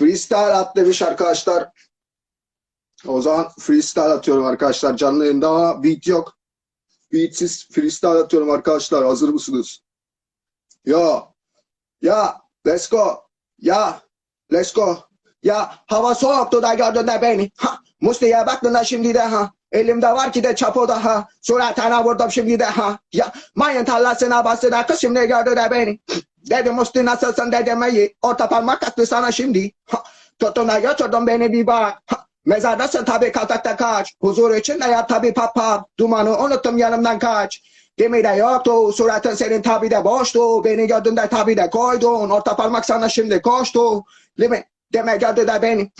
Freestyle at demiş arkadaşlar. O zaman freestyle atıyorum arkadaşlar. Canlı yayında ama beat yok. Beatsiz freestyle atıyorum arkadaşlar. Hazır mısınız? Yo. Ya. Let's go. Ya. Let's go. Ya hava soğuktu da gördün de beni. Ha. Musti'ye baktın da şimdi de ha. Elimde var ki de çapo da ha. Suratına vurdum şimdi de ha. Ya mayın tarlasına bastı da kız şimdi gördü de beni. Dedim Musti nasılsın dedim iyi. Orta parmak attı sana şimdi. Da götürdün beni bir bak. Mezardasın tabi kaltakta kaç. Huzur içinde yap tabi pap pap. Dumanı unuttum yanımdan kaç. Gemi yoktu. Suratın senin tabi de boştu. Beni gördün de tabi de koydun. Orta parmak sana şimdi koştu. Limi deme gördü de beni.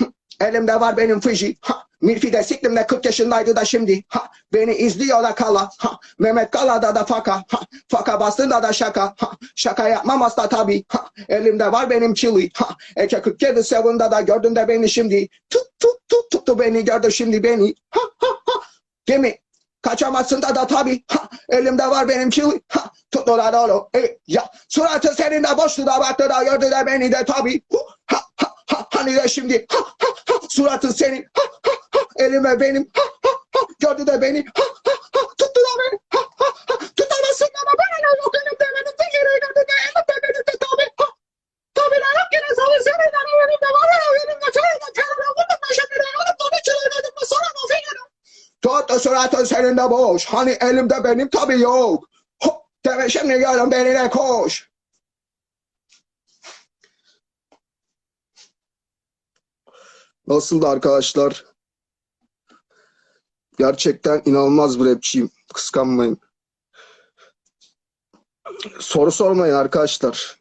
Elimde var benim Fiji. Ha. Milfi de siktim de 40 yaşındaydı da şimdi. Ha. Beni izliyor da kala. Ha. Mehmet Kala'da da faka. Ha. Faka bastığında da şaka. Ha. Şaka yapmam asla tabi. Ha. Elimde var benim çili. Ha. Eke 47 seven'da da gördün de beni şimdi. Tut tut tut tuttu beni gördü şimdi beni. Ha ha ha. Gemi kaçamazsın da da tabi. Elimde var benim çili. Ha. Tuttular oğlum. E, ya. Suratı senin de boştu da baktı da gördü de beni de tabi. Ha ha ha. Hani de şimdi. Ha ha ha. Suratın senin. Ha. Elime benim. Ha ha ha. Gördü de beni. Ha ha ha. Tuttu da beni. Ha ha ha. Tutamazsın ama bana ne yok elimde benim. Bir kere gördü de elimde benim de tabi. Ha. Tabi ne yok yine sana senin de elimde var ya elimde şimdi de alıp da bir çayırda dedim de sana da fikirim. Tuttu suratın senin de boş. Hani elimde benim tabi yok. Hop. Deme şimdi görün beni de koş. Nasıldı arkadaşlar? Gerçekten inanılmaz bir rapçiyim. Kıskanmayın. Soru sormayın arkadaşlar.